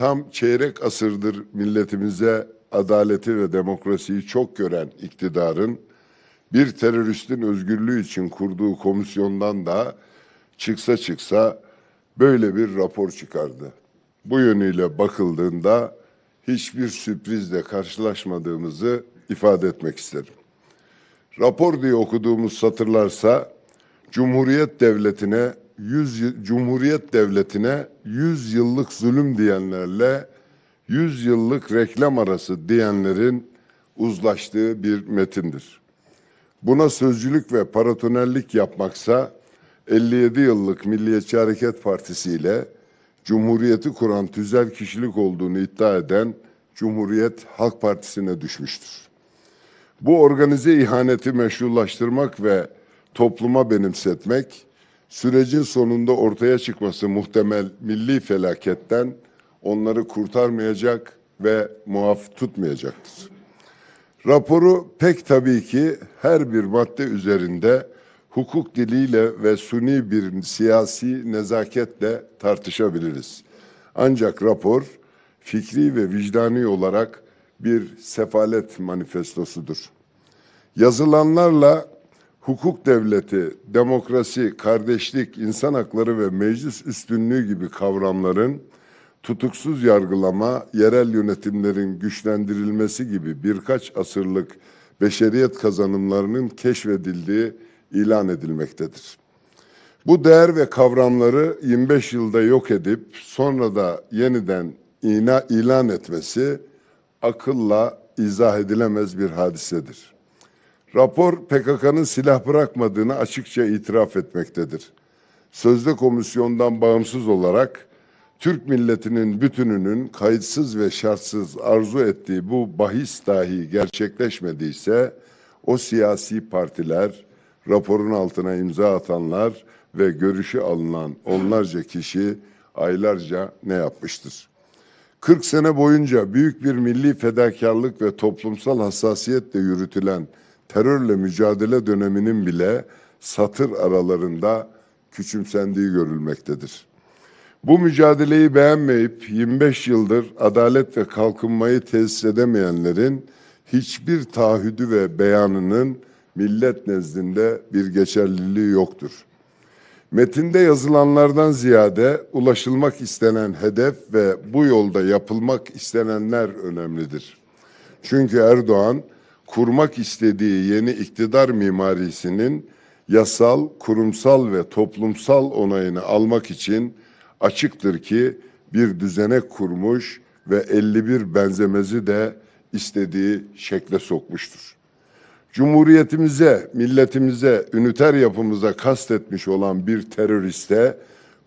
Tam çeyrek asırdır milletimize adaleti ve demokrasiyi çok gören iktidarın bir teröristin özgürlüğü için kurduğu komisyondan da çıksa çıksa böyle bir rapor çıkardı. Bu yönüyle bakıldığında hiçbir sürprizle karşılaşmadığımızı ifade etmek isterim. Rapor diye okuduğumuz satırlarsa Cumhuriyet Devleti'ne 100 yıl- Cumhuriyet Devleti'ne 100 yıllık zulüm diyenlerle 100 yıllık reklam arası diyenlerin uzlaştığı bir metindir. Buna sözcülük ve paratonerlik yapmaksa 57 yıllık Milliyetçi Hareket Partisi ile Cumhuriyeti kuran tüzel kişilik olduğunu iddia eden Cumhuriyet Halk Partisi'ne düşmüştür. Bu organize ihaneti meşrulaştırmak ve topluma benimsetmek, sürecin sonunda ortaya çıkması muhtemel milli felaketten onları kurtarmayacak ve muaf tutmayacaktır. Raporu pek tabii ki her bir madde üzerinde hukuk diliyle ve suni bir siyasi nezaketle tartışabiliriz. Ancak rapor fikri ve vicdani olarak bir sefalet manifestosudur. Yazılanlarla hukuk devleti, demokrasi, kardeşlik, insan hakları ve meclis üstünlüğü gibi kavramların tutuksuz yargılama, yerel yönetimlerin güçlendirilmesi gibi birkaç asırlık beşeriyet kazanımlarının keşfedildiği ilan edilmektedir. Bu değer ve kavramları 25 yılda yok edip sonra da yeniden ina, ilan etmesi akılla izah edilemez bir hadisedir. Rapor PKK'nın silah bırakmadığını açıkça itiraf etmektedir. Sözde komisyondan bağımsız olarak Türk milletinin bütününün kayıtsız ve şartsız arzu ettiği bu bahis dahi gerçekleşmediyse o siyasi partiler, raporun altına imza atanlar ve görüşü alınan onlarca kişi aylarca ne yapmıştır? 40 sene boyunca büyük bir milli fedakarlık ve toplumsal hassasiyetle yürütülen terörle mücadele döneminin bile satır aralarında küçümsendiği görülmektedir. Bu mücadeleyi beğenmeyip 25 yıldır adalet ve kalkınmayı tesis edemeyenlerin hiçbir taahhüdü ve beyanının millet nezdinde bir geçerliliği yoktur. Metinde yazılanlardan ziyade ulaşılmak istenen hedef ve bu yolda yapılmak istenenler önemlidir. Çünkü Erdoğan kurmak istediği yeni iktidar mimarisinin yasal, kurumsal ve toplumsal onayını almak için açıktır ki bir düzenek kurmuş ve 51 benzemezi de istediği şekle sokmuştur. Cumhuriyetimize, milletimize, üniter yapımıza kastetmiş olan bir teröriste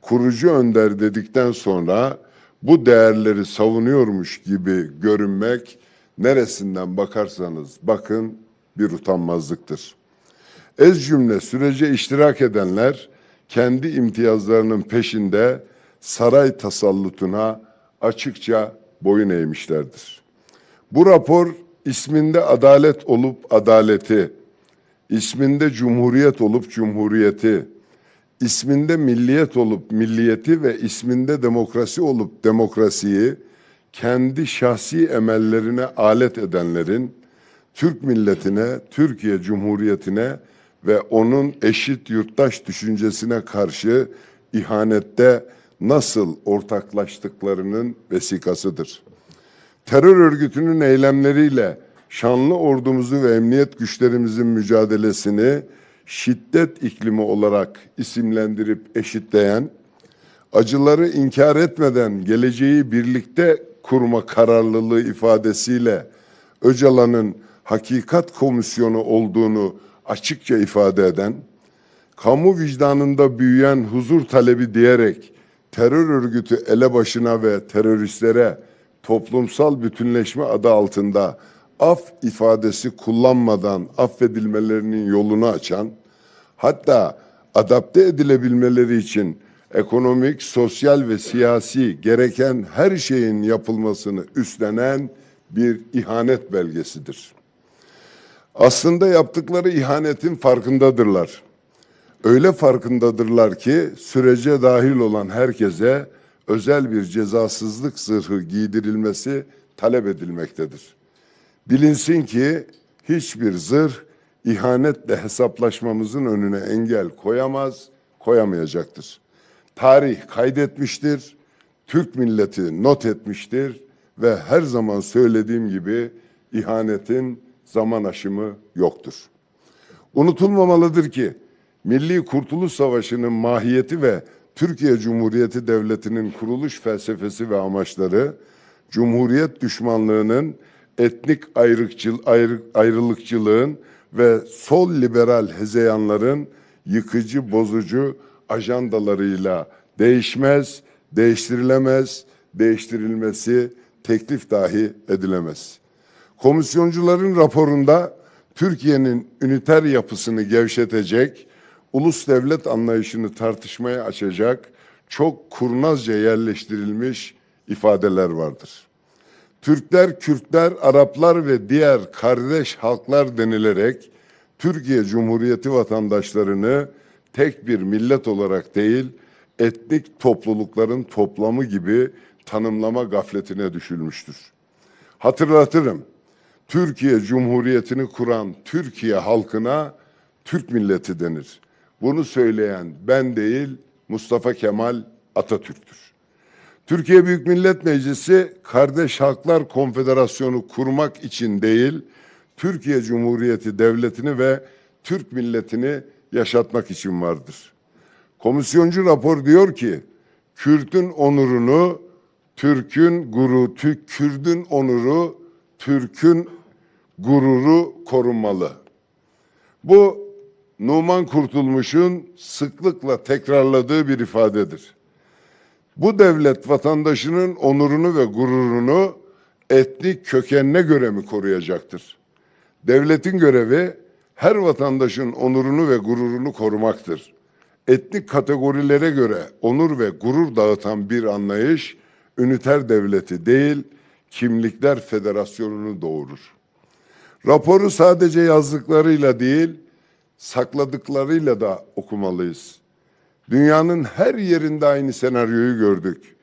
kurucu önder dedikten sonra bu değerleri savunuyormuş gibi görünmek neresinden bakarsanız bakın bir utanmazlıktır. Ez cümle sürece iştirak edenler kendi imtiyazlarının peşinde saray tasallutuna açıkça boyun eğmişlerdir. Bu rapor isminde adalet olup adaleti, isminde cumhuriyet olup cumhuriyeti, isminde milliyet olup milliyeti ve isminde demokrasi olup demokrasiyi kendi şahsi emellerine alet edenlerin Türk milletine, Türkiye Cumhuriyeti'ne ve onun eşit yurttaş düşüncesine karşı ihanette nasıl ortaklaştıklarının vesikasıdır. Terör örgütünün eylemleriyle şanlı ordumuzu ve emniyet güçlerimizin mücadelesini şiddet iklimi olarak isimlendirip eşitleyen, acıları inkar etmeden geleceği birlikte kurma kararlılığı ifadesiyle Öcalan'ın hakikat komisyonu olduğunu açıkça ifade eden, kamu vicdanında büyüyen huzur talebi diyerek terör örgütü elebaşına ve teröristlere toplumsal bütünleşme adı altında af ifadesi kullanmadan affedilmelerinin yolunu açan, hatta adapte edilebilmeleri için ekonomik, sosyal ve siyasi gereken her şeyin yapılmasını üstlenen bir ihanet belgesidir. Aslında yaptıkları ihanetin farkındadırlar. Öyle farkındadırlar ki sürece dahil olan herkese özel bir cezasızlık zırhı giydirilmesi talep edilmektedir. Bilinsin ki hiçbir zırh ihanetle hesaplaşmamızın önüne engel koyamaz, koyamayacaktır. Tarih kaydetmiştir, Türk milleti not etmiştir ve her zaman söylediğim gibi ihanetin zaman aşımı yoktur. Unutulmamalıdır ki Milli Kurtuluş Savaşı'nın mahiyeti ve Türkiye Cumhuriyeti Devleti'nin kuruluş felsefesi ve amaçları Cumhuriyet düşmanlığının etnik ayrıkçıl, ayrı, ayrılıkçılığın ve sol liberal hezeyanların yıkıcı, bozucu ajandalarıyla değişmez, değiştirilemez, değiştirilmesi teklif dahi edilemez. Komisyoncuların raporunda Türkiye'nin üniter yapısını gevşetecek, ulus devlet anlayışını tartışmaya açacak çok kurnazca yerleştirilmiş ifadeler vardır. Türkler, Kürtler, Araplar ve diğer kardeş halklar denilerek Türkiye Cumhuriyeti vatandaşlarını tek bir millet olarak değil, etnik toplulukların toplamı gibi tanımlama gafletine düşülmüştür. Hatırlatırım, Türkiye Cumhuriyeti'ni kuran Türkiye halkına Türk milleti denir. Bunu söyleyen ben değil, Mustafa Kemal Atatürk'tür. Türkiye Büyük Millet Meclisi Kardeş Halklar Konfederasyonu kurmak için değil, Türkiye Cumhuriyeti Devleti'ni ve Türk milletini yaşatmak için vardır. Komisyoncu rapor diyor ki, Kürt'ün onurunu, Türk'ün guru, Türk Kürdün onuru, Türk'ün gururu korunmalı. Bu Numan Kurtulmuş'un sıklıkla tekrarladığı bir ifadedir. Bu devlet vatandaşının onurunu ve gururunu etnik kökenine göre mi koruyacaktır? Devletin görevi her vatandaşın onurunu ve gururunu korumaktır. Etnik kategorilere göre onur ve gurur dağıtan bir anlayış üniter devleti değil, kimlikler federasyonunu doğurur. Raporu sadece yazdıklarıyla değil, sakladıklarıyla da okumalıyız. Dünyanın her yerinde aynı senaryoyu gördük.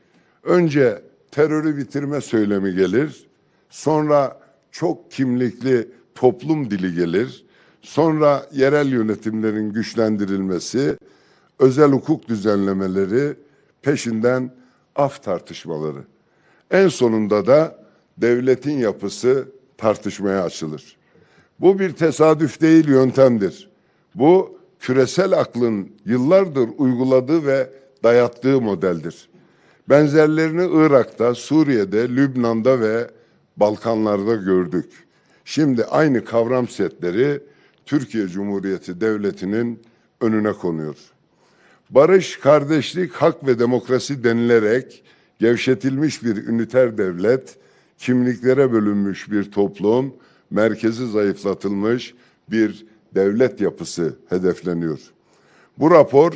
Önce terörü bitirme söylemi gelir, sonra çok kimlikli toplum dili gelir, sonra yerel yönetimlerin güçlendirilmesi, özel hukuk düzenlemeleri, peşinden af tartışmaları. En sonunda da devletin yapısı tartışmaya açılır. Bu bir tesadüf değil yöntemdir. Bu küresel aklın yıllardır uyguladığı ve dayattığı modeldir. Benzerlerini Irak'ta, Suriye'de, Lübnan'da ve Balkanlarda gördük. Şimdi aynı kavram setleri Türkiye Cumhuriyeti Devleti'nin önüne konuyor. Barış, kardeşlik, hak ve demokrasi denilerek gevşetilmiş bir üniter devlet, kimliklere bölünmüş bir toplum, merkezi zayıflatılmış bir devlet yapısı hedefleniyor. Bu rapor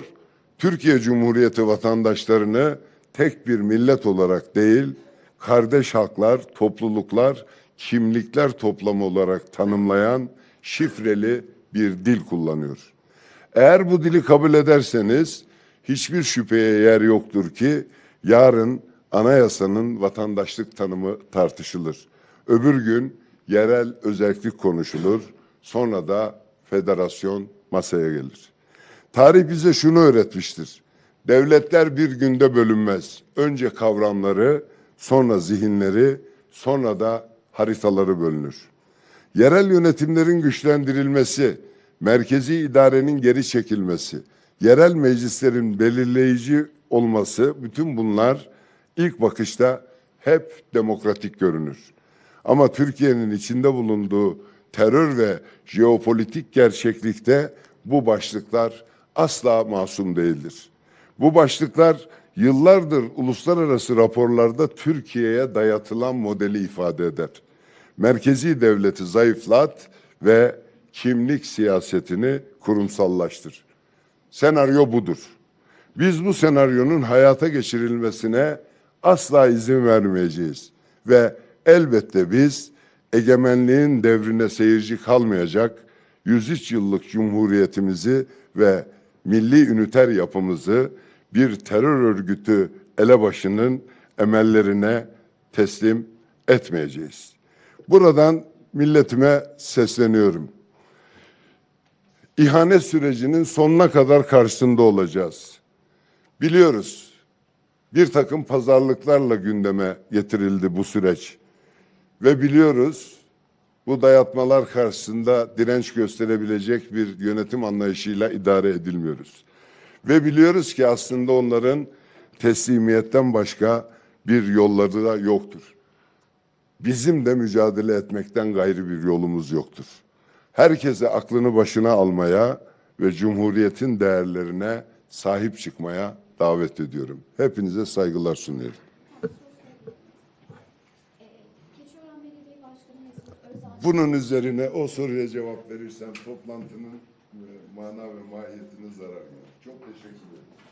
Türkiye Cumhuriyeti vatandaşlarını tek bir millet olarak değil, kardeş halklar, topluluklar, kimlikler toplamı olarak tanımlayan şifreli bir dil kullanıyor. Eğer bu dili kabul ederseniz hiçbir şüpheye yer yoktur ki yarın anayasanın vatandaşlık tanımı tartışılır. Öbür gün yerel özellik konuşulur. Sonra da federasyon masaya gelir. Tarih bize şunu öğretmiştir. Devletler bir günde bölünmez. Önce kavramları, sonra zihinleri, sonra da haritaları bölünür. Yerel yönetimlerin güçlendirilmesi, merkezi idarenin geri çekilmesi, yerel meclislerin belirleyici olması bütün bunlar ilk bakışta hep demokratik görünür. Ama Türkiye'nin içinde bulunduğu terör ve jeopolitik gerçeklikte bu başlıklar asla masum değildir. Bu başlıklar yıllardır uluslararası raporlarda Türkiye'ye dayatılan modeli ifade eder. Merkezi devleti zayıflat ve kimlik siyasetini kurumsallaştır. Senaryo budur. Biz bu senaryonun hayata geçirilmesine asla izin vermeyeceğiz ve elbette biz egemenliğin devrine seyirci kalmayacak 103 yıllık cumhuriyetimizi ve milli üniter yapımızı bir terör örgütü elebaşının emellerine teslim etmeyeceğiz. Buradan milletime sesleniyorum. İhanet sürecinin sonuna kadar karşısında olacağız. Biliyoruz bir takım pazarlıklarla gündeme getirildi bu süreç. Ve biliyoruz bu dayatmalar karşısında direnç gösterebilecek bir yönetim anlayışıyla idare edilmiyoruz. Ve biliyoruz ki aslında onların teslimiyetten başka bir yolları da yoktur. Bizim de mücadele etmekten gayrı bir yolumuz yoktur. Herkese aklını başına almaya ve Cumhuriyet'in değerlerine sahip çıkmaya davet ediyorum. Hepinize saygılar sunuyorum. Bunun üzerine o soruya cevap verirsem toplantının e, mana ve mahiyetine zarar gelir. Çok teşekkür ederim.